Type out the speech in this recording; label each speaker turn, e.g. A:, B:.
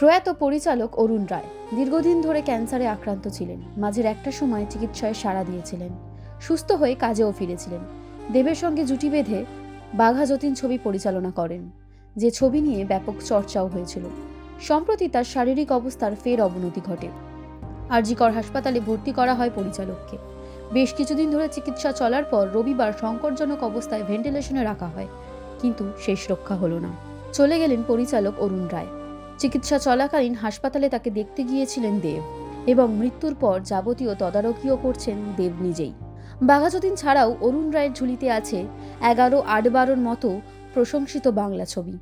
A: প্রয়াত পরিচালক অরুণ রায় দীর্ঘদিন ধরে ক্যান্সারে আক্রান্ত ছিলেন। মাঝের একটা সময় চিকিৎসায় সাড়া দিয়েছিলেন। সুস্থ হয়ে কাজেও ফিরেছিলেন। দেবের সঙ্গে জুটি বেঁধে বাঘা যতীন ছবি পরিচালনা করেন, যে ছবি নিয়ে ব্যাপক চর্চাও হয়েছিল। সম্প্রতি তার শারীরিক অবস্থার ফের অবনতি ঘটে। আরজিকর হাসপাতালে ভর্তি করা হয় পরিচালককে। বেশ কিছুদিন ধরে চিকিৎসা চলার পর রবিবার সংকটজনক অবস্থায় ভেন্টিলেশনে রাখা হয়, কিন্তু শেষ রক্ষা হলো না। চলে গেলেন পরিচালক অরুণ রায়। চিকিৎসা চলাকালীন হাসপাতালে তাকে দেখতে গিয়েছিলেন দেব এবং মৃত্যুর পর যাবতীয় তদারকিও করছেন দেব নিজেই। বাঘাযতীন ছাড়াও অরুণ রায়ের ঝুলিতে আছে এগারো আট বারোর মতো প্রশংসিত বাংলা ছবি।